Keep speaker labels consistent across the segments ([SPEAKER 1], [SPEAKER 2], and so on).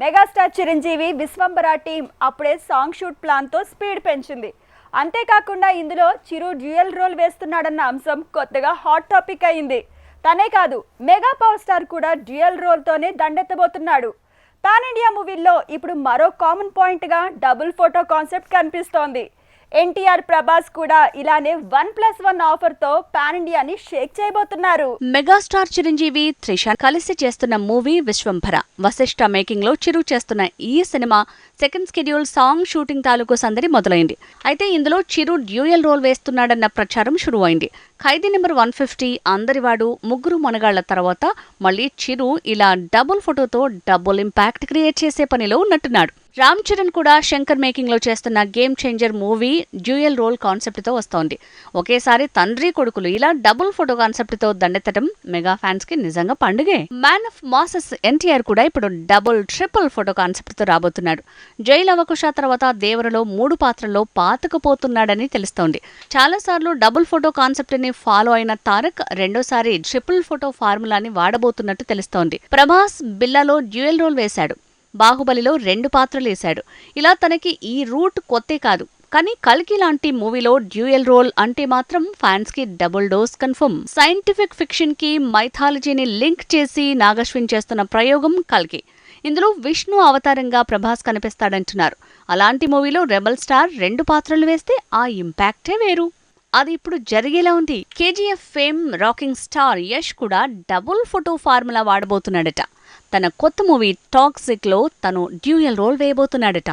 [SPEAKER 1] Megastar Chiranjeevi Vishwambhara team అప్పుడే song shoot ప్లాన్తో speed పెంచింది. అంతేకాకుండా ఇందులో చిరు డ్యూయల్ రోల్ వేస్తున్నాడన్న అంశం కొత్తగా హాట్ టాపిక్ అయింది. తనే కాదు మెగా పవర్ స్టార్ కూడా డ్యూయల్ రోల్తోనే దండెత్తబోతున్నాడు. పాన్ ఇండియా మూవీల్లో ఇప్పుడు మరో కామన్ పాయింట్గా డబుల్ ఫోటో కాన్సెప్ట్ కనిపిస్తోంది. ఎన్టీఆర్ ప్రభాస్ కూడా ఇలానే వన్ ప్లస్ వన్ ఆఫర్తో పాన్ ఇండియాని షేక్ చేయబోతున్నారు.
[SPEAKER 2] మెగాస్టార్ చిరంజీవి త్రిష కలిసి చేస్తున్న మూవీ విశ్వంభర. వశిష్ఠ మేకింగ్లో చిరు చేస్తున్న ఈ cinema second schedule song shooting తాలూకు సందడి మొదలైంది. అయితే ఇందులో చిరు డ్యూయల్ రోల్ వేస్తున్నాడన్న ప్రచారం షురువైంది. Khaidi number one fifty Andarivadu ముగ్గురు మనగాళ్ళ తర్వాత మళ్ళీ చిరు ఇలా డబుల్ ఫోటోతో డబుల్ ఇంపాక్ట్ క్రియేట్ చేసే పనిలో ఉన్నట్టున్నాడు రామ్ చరణ్ కూడా శంకర్ మేకింగ్లో చేస్తున్న game changer movie dual role కాన్సెప్ట్తో వస్తోంది. ఒకేసారి తండ్రి కొడుకులు ఇలా డబుల్ ఫోటో కాన్సెప్ట్తో దండెత్తడం మెగా ఫ్యాన్స్కి నిజంగా పండుగే. మ్యాన్ ఆఫ్ మాసెస్ ఎన్టీఆర్ కూడా ఇప్పుడు డబుల్ ట్రిపుల్ ఫోటో కాన్సెప్ట్తో రాబోతున్నాడు. జైలు అవకుశ తర్వాత దేవరలో మూడు పాత్రల్లో పాతకపోతున్నాడని తెలుస్తోంది. చాలా సార్లు డబుల్ ఫోటో కాన్సెప్ట్ని ఫాలో అయిన తారక్ రెండోసారి ట్రిపుల్ ఫోటో ఫార్ములాని వాడబోతున్నట్టు తెలుస్తోంది. ప్రభాస్ బిల్లాలో డ్యూయల్ రోల్ వేశాడు. బాహుబలిలో రెండు పాత్రలేశాడు. ఇలా తనకి ఈ రూట్ కొత్తే కాదు. కానీ కల్కి లాంటి మూవీలో డ్యూయల్ రోల్ అంటే మాత్రం ఫ్యాన్స్కి డబుల్ డోస్ కన్ఫర్మ్. సైంటిఫిక్ ఫిక్షన్కి మైథాలజీని లింక్ చేసి నాగశ్విన్ చేస్తున్న ప్రయోగం కల్కి. ఇందులో విష్ణు అవతారంగా ప్రభాస్ కనిపిస్తాడంటున్నారు. అలాంటి మూవీలో రెబల్ స్టార్ రెండు పాత్రలు వేస్తే ఆ ఇంపాక్టే వేరు. అది ఇప్పుడు జరిగేలా ఉంది. KGF fame rocking star Yash కూడా డబుల్ ఫోటో ఫార్ములా వాడబోతున్నాడట. తన కొత్త మూవీ టాక్సిక్లో తను డ్యూయల్ రోల్ వేయబోతున్నాడట.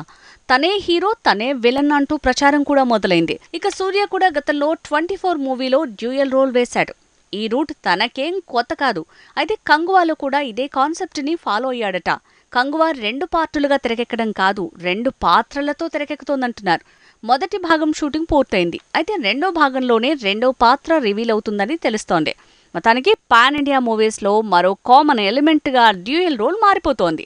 [SPEAKER 2] తనే హీరో తనే విలన్ అంటూ ప్రచారం కూడా మొదలైంది. ఇక సూర్య కూడా గతంలో ట్వంటీ ఫోర్ మూవీలో డ్యూయల్ రోల్ వేశాడు. ఈ రూట్ తనకేం కొత్త కాదు. అయితే కంగువాలో కూడా ఇదే కాన్సెప్ట్ని ఫాలో అయ్యాడట. కంగువా రెండు పార్టులుగా తెరకెక్కడం కాదు రెండు పాత్రలతో తెరకెక్కుతోందంటున్నారు. మొదటి భాగం షూటింగ్ పూర్తయింది. అయితే రెండో భాగంలోనే రెండో పాత్ర రివీల్ అవుతుందని తెలుస్తోంది. మొత్తానికి పాన్ ఇండియా మూవీస్లో మరో కామన్ ఎలిమెంట్గా డ్యూయల్ రోల్ మారిపోతోంది.